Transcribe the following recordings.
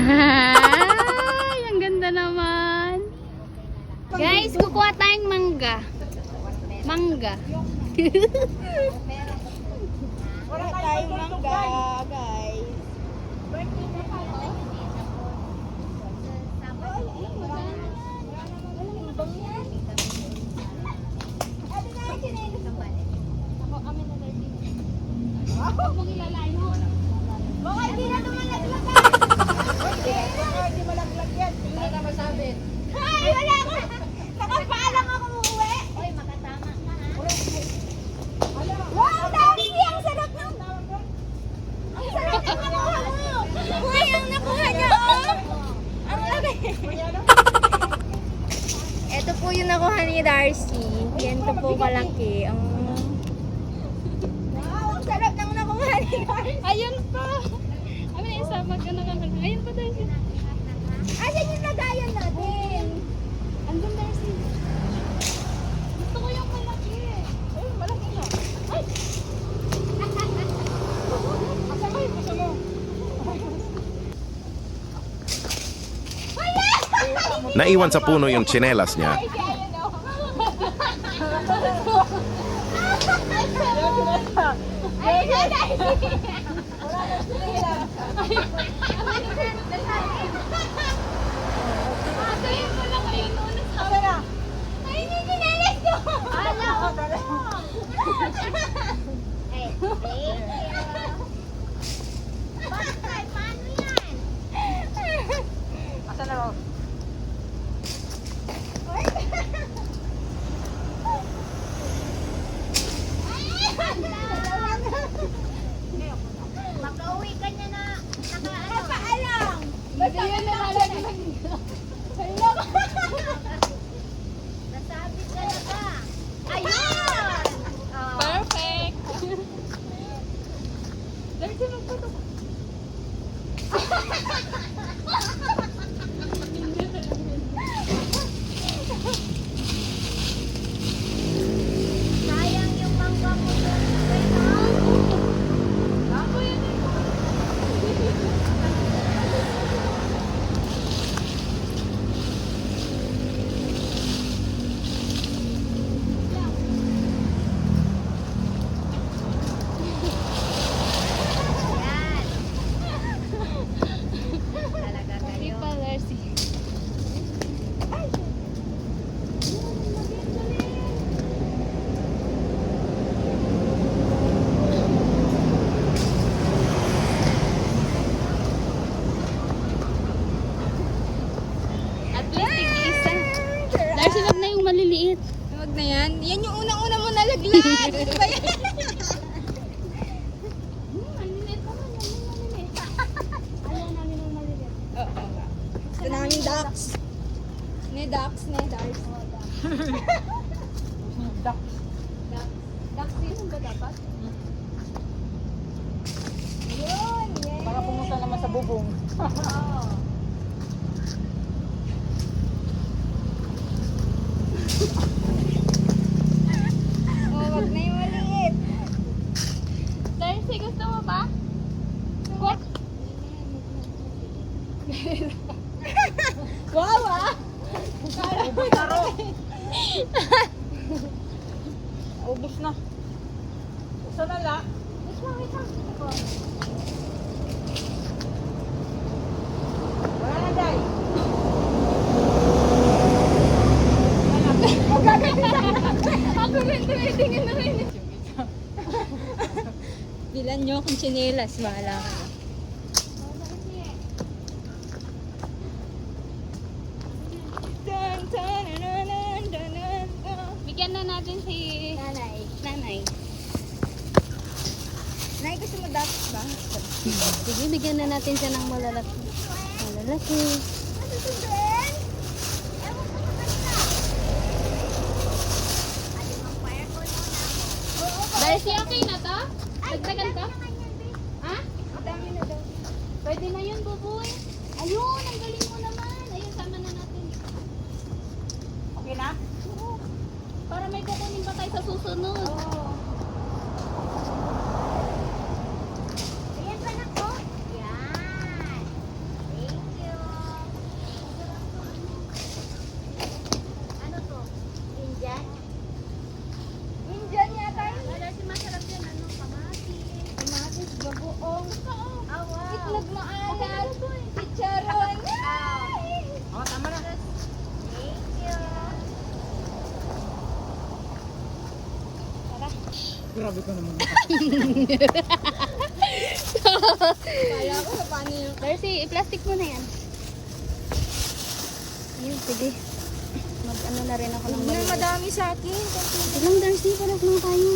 Ay, ang ganda naman. Guys, kukuha tayong mangga. Mangga. Wala tayong mangga, guys. Baka hindi na tumalaglag. Hindi malaglag yan. Hindi na masabit. Ay, wala ko. Nakapaalang ako uuwi. Uy, makatama ka ha. Wow, dami! Ang sarap ng... Ang sarap ng nakuha mo! Uy, ang nakuha niya, oh! Ang! Ito po yung nakuha ni Darcy. Ganito po kalaki. Ang... Wow, ang sarap ng nakuha ni Darcy. Ayun pa. Ayun pa tayo. Asan yung lagayan natin? Andun tayo si. Gusto ko yung malaki. Ay, malaki na. Ay! Asa mo yun? Asa mo? Naiwan sa puno yung tsinelas niya. Ay, ay, ay! Patayin mo lang kayo noon. Asa na? Ay, hindi tinalas ko! Ala, Ay, thank you. Bakit? Paano yan? Asa na ro? Makauwi ka niya na naka ano? Basta yun nalalaglag. Nasabit ka na ba? Ayun! Oh. Perfect. Darcy, magphoto ka. Sayang yung mangga mo doon. Ako yun eh. Yan. Talaga Hindi kayo. pa, Darcy. At least tig-isa. Darcy, wag na yung maliliit. Huwag na yan. Yung unang-una mo nalaglag. Ano ba yan? Ito na aming ducks. Ne ducks, ne ducks. ducks. Duck season ba dapat? Yun, yes. Baka pumunta naman sa bubong. Oo. Oh, wag na yung maliit. Darcy, gusto mo ba? What? Wow, ah! Taro! Ubus na. Isa na lang. Wait lang, wait lang. Wala na, Day. Ako rin, tumitingin na rin. Bilan nyo kung chinelas, bahala ka. Nay, gusto mo ducks ba? Sige, bigyan na natin siya ng malalaki. Malalaki. To, Ben? Ewan ko sa kanila. Darcy, okay na to? Dagdagan ka? Ha? Ang dami na daw. Pwede na yun, bubuy. Ayun, ang galing mo naman. Ayun, sama na natin. Okay na? Para may kukunin pa tayo sa susunod. Oo. Ayan pa na ko. Yan. Thank grabe ka naman. Kaya ko, paano yung... Darcy, i-plastic mo na yan. Ayun, sige. Mag-ano na rin ako ng maliit. madami sa akin. Sige lang, Darcy, paras lang tayo.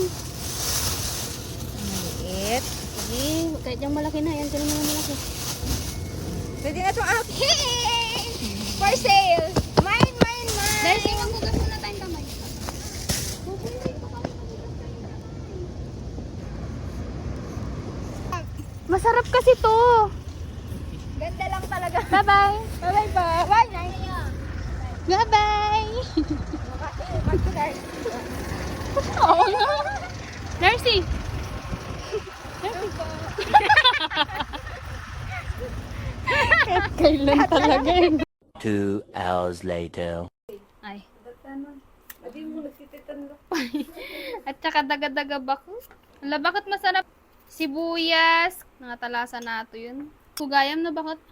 Maliit. Sige, kahit yung malaki na, yan sila mga malaki. Pwede na itong akin. For sale. Mine, mine, mine. Darcy, maghugas muna tayong kamay. Masarap kasi to. Ganda lang talaga. Bye-bye. Bye-bye pa. Bye, Nay. Bye-bye. Oo nga. Darcy. Kailan talaga yun? Two hours later. Ay. At saka daga-daga bako. Ala, bakit masarap? Sibuyas. Mga talasa nato yun. Kugayam na bakit?